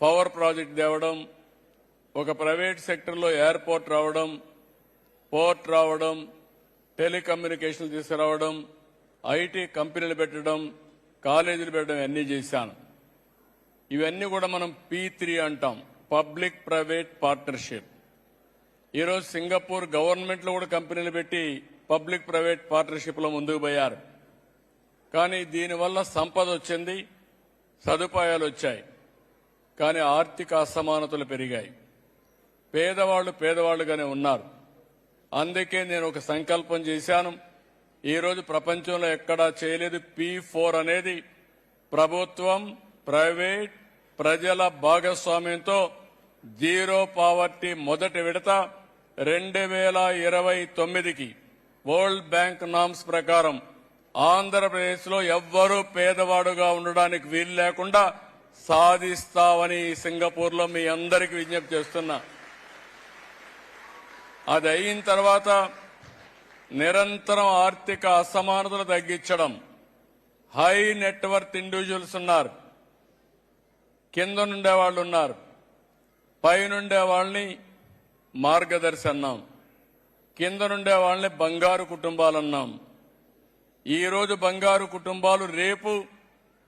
Power project తేవడం ఒక private సెక్టర్లో ఎయిర్పోర్ట్ రావడం పోర్ట్ రావడం టెలికమ్యూనికేషన్లు తీసుకురావడం ఐటీ కంపెనీలు పెట్టడం కాలేజీలు పెట్టడం అన్నీ చేశాను. ఇవన్నీ కూడా మనం పీ త్రీ అంటాం పబ్లిక్ ప్రైవేట్ పార్ట్నర్షిప్. ఈరోజు సింగపూర్ గవర్నమెంట్లో కూడా కంపెనీలు పెట్టి పబ్లిక్ ప్రైవేట్ పార్ట్నర్షిప్లో ముందుకు పోయారు. కానీ దీనివల్ల సంపద వచ్చింది సదుపాయాలు వచ్చాయి. కానీ ఆర్థిక అసమానతలు పెరిగాయి. పేదవాళ్ళు పేదవాళ్ళుగానే ఉన్నారు. అందుకే నేను ఒక సంకల్పం చేశాను. ఈరోజు ప్రపంచంలో ఎక్కడా చేయలేదు. పి ఫోర్ అనేది ప్రభుత్వం ప్రైవేట్ ప్రజల భాగస్వామ్యంతో జీరో పావర్టీ మొదటి విడత రెండు వేల ఇరవై తొమ్మిదికి వరల్డ్ బ్యాంక్ నామ్స్ ప్రకారం ఆంధ్రప్రదేశ్లో ఎవ్వరూ పేదవాడుగా ఉండడానికి వీలు లేకుండా సాధిస్తామని సింగపూర్లో మీ అందరికీ విజ్ఞప్తి చేస్తున్నా. అది అయిన తర్వాత నిరంతరం ఆర్థిక అసమానతలు తగ్గించడం. హై నెట్వర్త్ ఇండివిజువల్స్ ఉన్నారు. కింద నుండే వాళ్ళు ఉన్నారు. పైనుండే వాళ్ళని మార్గదర్శి అన్నాం. కింద నుండే వాళ్ళని బంగారు కుటుంబాలు అన్నాం. ఈరోజు బంగారు కుటుంబాలు రేపు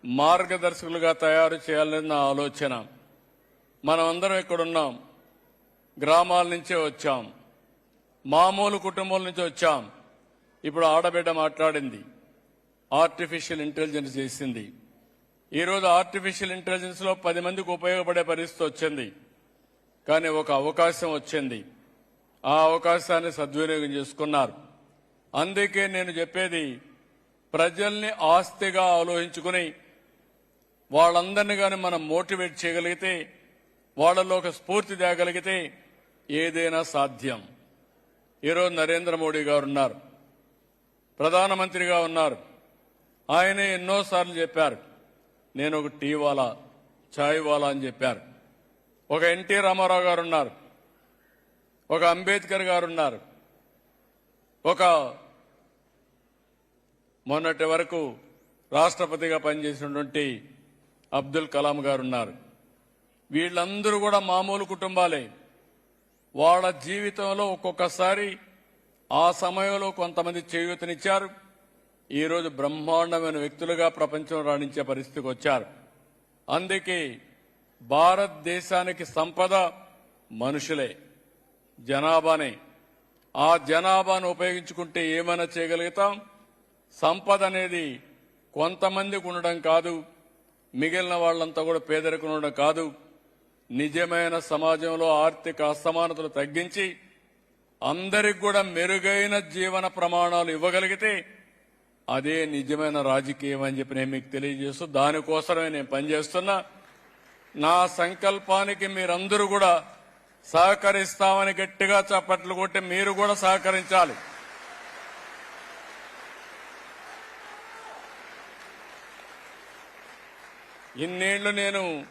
మార్గదర్శకులుగా తయారు చేయాలని నా ఆలోచన. మనం అందరం ఇక్కడున్నాం. గ్రామాల నుంచే వచ్చాం. మామూలు కుటుంబాల నుంచి వచ్చాం. ఇప్పుడు ఆడబిడ్డ మాట్లాడింది. ఆర్టిఫిషియల్ ఇంటెలిజెన్స్ చేసింది. ఈరోజు ఆర్టిఫిషియల్ ఇంటెలిజెన్స్లో పది మందికి ఉపయోగపడే పరిస్థితి వచ్చింది. కానీ ఒక అవకాశం వచ్చింది. ఆ అవకాశాన్ని సద్వినియోగం చేసుకున్నారు. అందుకే నేను చెప్పేది ప్రజల్ని ఆస్తిగా ఆలోచించుకుని వాళ్ళందరినీ కానీ మనం మోటివేట్ చేయగలిగితే వాళ్ళలో ఒక స్ఫూర్తి తేగలిగితే ఏదైనా సాధ్యం. ఈరోజు నరేంద్ర మోడీ గారు ఉన్నారు. ప్రధానమంత్రిగా ఉన్నారు. ఆయన ఎన్నోసార్లు చెప్పారు. నేను ఒక టీ వాలా ఛాయ్ వాలా అని చెప్పారు. ఒక ఎన్టీ రామారావు గారు ఉన్నారు. ఒక అంబేద్కర్ గారు ఉన్నారు. ఒక మొన్నటి వరకు రాష్ట్రపతిగా పనిచేసినటువంటి అబ్దుల్ కలాం గారు ఉన్నారు వీళ్ళందరూ కూడా మామూలు కుటుంబాలే. వాళ్ళ జీవితంలో ఒక్కొక్కసారి ఆ సమయంలో కొంతమంది చేయూతనిచ్చారు. ఈరోజు బ్రహ్మాండమైన వ్యక్తులుగా ప్రపంచం రాణించే పరిస్థితికి వచ్చారు. అందుకే భారతదేశానికి సంపద మనుషులే జనాభానే. ఆ జనాభాను ఉపయోగించుకుంటే ఏమైనా చేయగలుగుతాం? సంపద అనేది కొంతమందికి ఉండడం కాదు. మిగిలిన వాళ్ళంతా కూడా పేదరికం ఉండడం కాదు నిజమైన సమాజంలో ఆర్థిక అసమానతలు తగ్గించి అందరికి కూడా మెరుగైన జీవన ప్రమాణాలు ఇవ్వగలిగితే అదే నిజమైన రాజకీయం అని చెప్పి నేను మీకు తెలియజేస్తూ దానికోసమే నేను పనిచేస్తున్నా. నా సంకల్పానికి మీరందరూ కూడా సహకరిస్తామని గట్టిగా చప్పట్లు కొట్టి మీరు కూడా సహకరించాలి. ఇన్నేళ్ళు నేను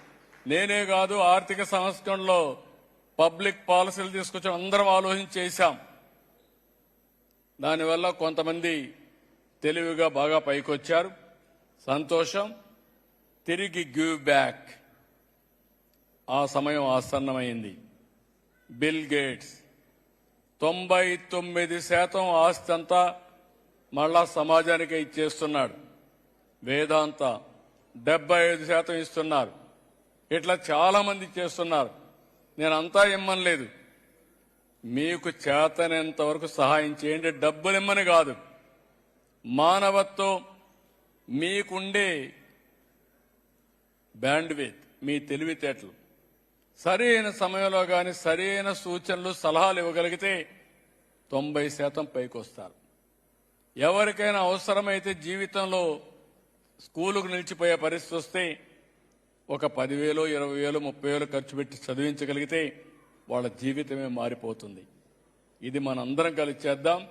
నేనే కాదు ఆర్థిక సంస్కరణలో పబ్లిక్ పాలసీలు తీసుకొచ్చి అందరం ఆలోచన చేశాం. దానివల్ల కొంతమంది తెలివిగా బాగా పైకొచ్చారు. సంతోషం. తిరిగి గివ్ బ్యాక్. ఆ సమయం ఆసన్నమైంది. Bill Gates. తొంభై తొమ్మిది శాతం ఆస్తి అంతా మళ్ళా సమాజానికే ఇచ్చేస్తున్నాడు. వేదాంత. డెబ్బై ఐదు శాతం ఇస్తున్నారు. ఇట్లా చాలా మంది చేస్తున్నారు. నేను అంతా ఇమ్మనలేదు. మీకు చేతనేంత వరకు సహాయం చేయండి. డబ్బులు ఇమ్మని కాదు. మానవత్వం మీకుండే బ్యాండ్విత్ మీ తెలివితేటలు. సరైన సమయంలో కానీ సరైన సూచనలు సలహాలు ఇవ్వగలిగితే తొంభై శాతం పైకి వస్తారు ఎవరికైనా అవసరమైతే జీవితంలో స్కూలుకు నిలిచిపోయే పరిస్థితి వస్తే ఒక పదివేలు ఇరవై వేలు ముప్పై వేలు ఖర్చు పెట్టి చదివించగలిగితే వాళ్ళ జీవితమే మారిపోతుంది. ఇది మనందరం కలిసి చేద్దాం.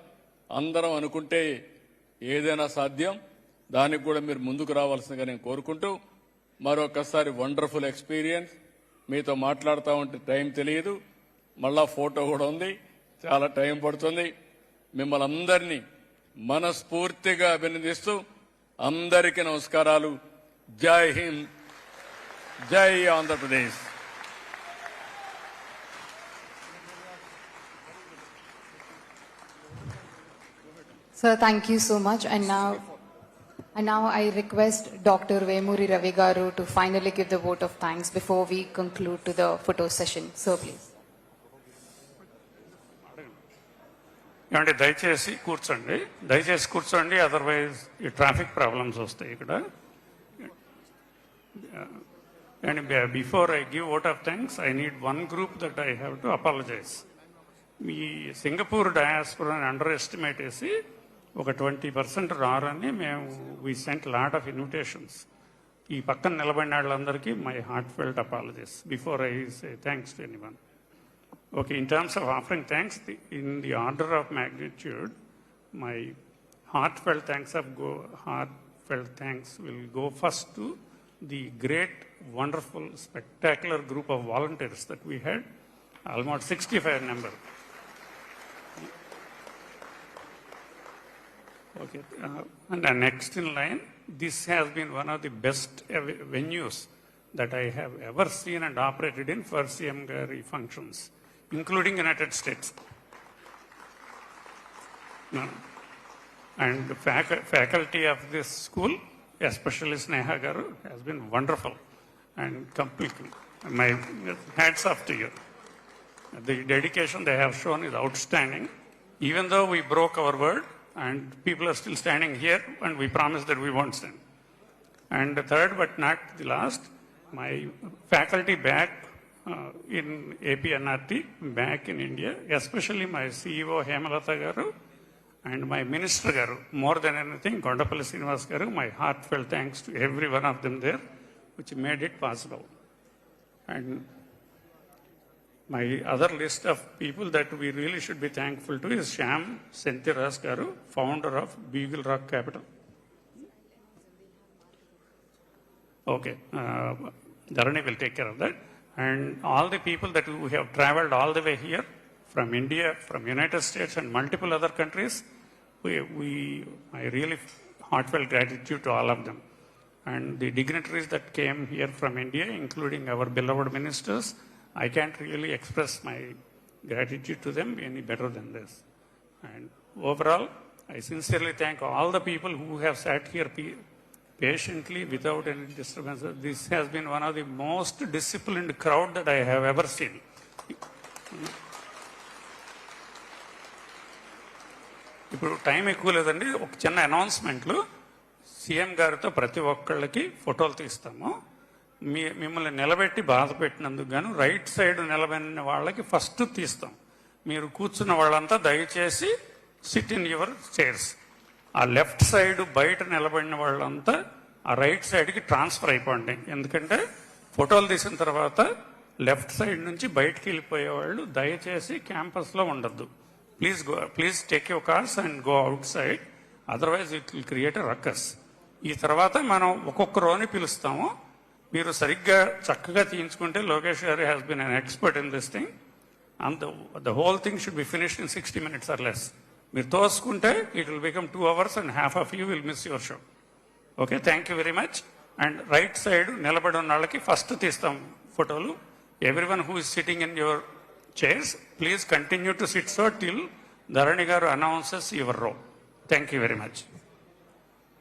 అందరం అనుకుంటే ఏదైనా సాధ్యం. దానికి కూడా మీరు ముందుకు రావాల్సిందిగా నేను కోరుకుంటూ మరొకసారి వండర్ఫుల్ ఎక్స్పీరియన్స్. మీతో మాట్లాడుతూ ఉంటే టైం తెలియదు. మళ్ళా ఫోటో కూడా ఉంది. చాలా టైం పడుతుంది. మిమ్మల్ని అందరినీ మనస్ఫూర్తిగా అభినందిస్తూ అందరికీ నమస్కారాలు జై హింద్ జై Andhra Pradesh Sir, thank you so much. And now, and now I request Dr. Vemuri Ravigaru to finally give the vote of thanks before we conclude to the photo session. Sir, please. ఏమంటే దయచేసి కూర్చోండి. దయచేసి కూర్చోండి అదర్వైజ్ ఈ traffic problems వస్తాయి ఇక్కడ. And before I give vote of thanks I need one group that I have to apologise me Singapore డయాస్పురాని underestimate వేసి ఒక ట్వంటీ పర్సెంట్ రారని మేము we sent lot of invitations ఈ పక్కన నిలబడిన వాళ్ళందరికీ my heartfelt apologies before I say thanks to anyone Okay, in terms of offering thanks, the- in the order of magnitude, my heartfelt thanks of go, heartfelt thanks will go first to the great, wonderful, spectacular group of volunteers that we had, almost 65 number. Okay, uh, and then next in line, this has been one of the best venues that I have ever seen and operated in for CM Gary functions, including United States. And the fac- faculty of this school, especially Sneha has been wonderful and completely. My hats off to you. The dedication they have shown is outstanding. Even though we broke our word and people are still standing here and we promised that we won't stand. And the third but not the last, my faculty back uh, in APNRT, back in India, especially my CEO Hemalata Garu and my minister Garu, more than anything, Gondapalli Srinivas Garu, my heartfelt thanks to every one of them there, which made it possible. And my other list of people that we really should be thankful to is Sham Sentiras Garu, founder of Beagle Rock Capital. Okay, uh, Dharani will take care of that. And all the people that who have traveled all the way here from India, from United States and multiple other countries, we, we I really heartfelt gratitude to all of them. And the dignitaries that came here from India, including our beloved ministers, I can't really express my gratitude to them any better than this. And overall, I sincerely thank all the people who have sat here patiently without any disturbance. This has been one of the most disciplined crowd that I have ever seen. ఇప్పుడు time ఎక్కువ లేదండి. ఒక చిన్న అనౌన్స్మెంట్లు CM గారితో ప్రతి ఒక్కళ్ళకి ఫోటోలు తీస్తాము. మీ మిమ్మల్ని నిలబెట్టి బాధ పెట్టినందుకు గాను రైట్ సైడ్ నిలబడిన వాళ్ళకి ఫస్ట్ తీస్తాం. మీరు కూర్చున్న వాళ్ళంతా దయచేసి సిట్ ఇన్ యువర్ చైర్స్ ఆ లెఫ్ట్ సైడ్ బయట నిలబడిన వాళ్ళంతా ఆ రైట్ సైడ్కి ట్రాన్స్ఫర్ అయిపోండి. ఎందుకంటే ఫోటోలు తీసిన తర్వాత లెఫ్ట్ సైడ్ నుంచి బయటికి వెళ్ళిపోయే వాళ్ళు దయచేసి క్యాంపస్లో ఉండొద్దు. Please go please take your cars and go outside. Otherwise it will create ruckus ruckus. ఈ తర్వాత మనం ఒక్కొక్క రోని పిలుస్తాము. మీరు సరిగ్గా చక్కగా తీయించుకుంటే Lokesh garu has been an expert in this thing and the whole thing should be finished in sixty minutes or less. మీరు తోసుకుంటే it will become two hours and half of you will miss your show okay thank you very much and right side నిలబడి ఉన్న వాళ్ళకి first తీస్తాం ఫోటోలు. Everyone who is sitting in your chairs please continue to sit so till Dharani garu announces your row thank you very much